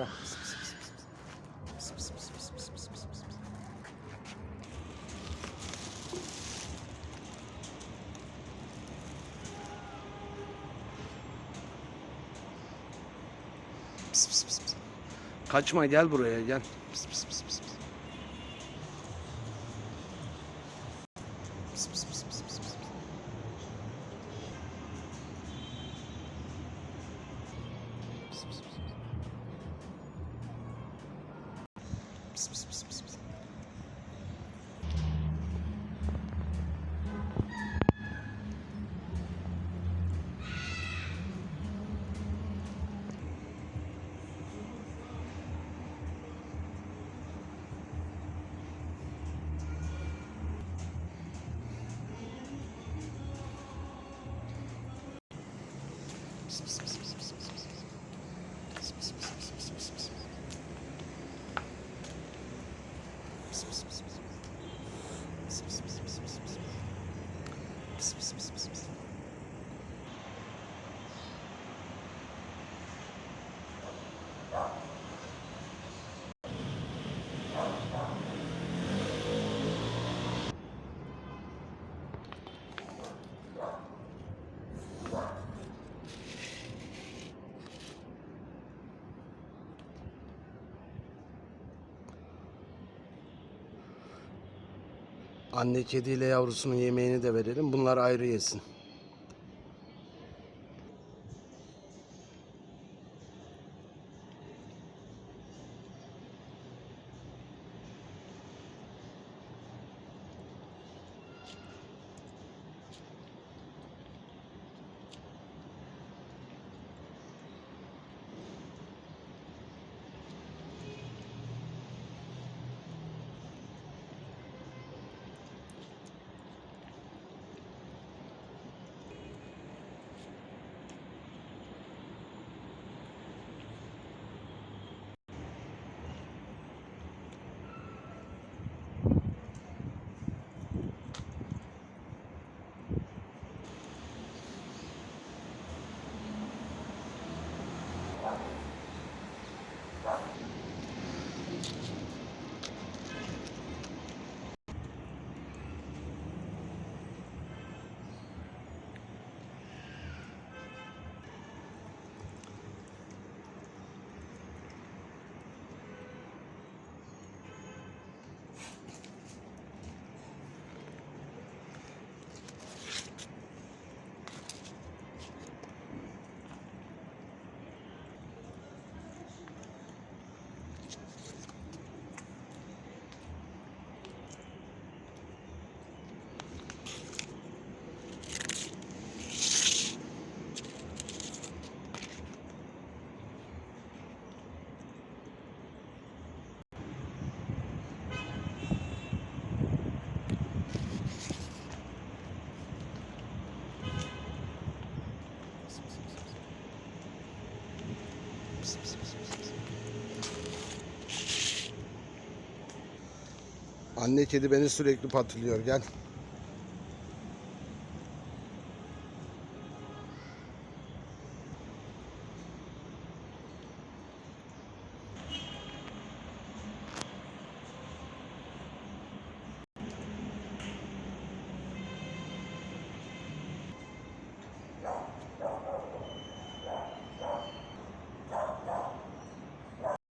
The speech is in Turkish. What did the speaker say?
Gel. Kaçma gel buraya gel. Pıs, pıs, pıs. Pıs, Пс-пс-пс. Pıs, pıs, pıs, pıs. Pıs, pıs, pıs, pıs, pıs, pıs. Pıs, pıs, pıs, pıs, pıs. Anne kediyle yavrusunun yemeğini de verelim. Bunlar ayrı yesin. Anne kedi beni sürekli patlıyor. Gel.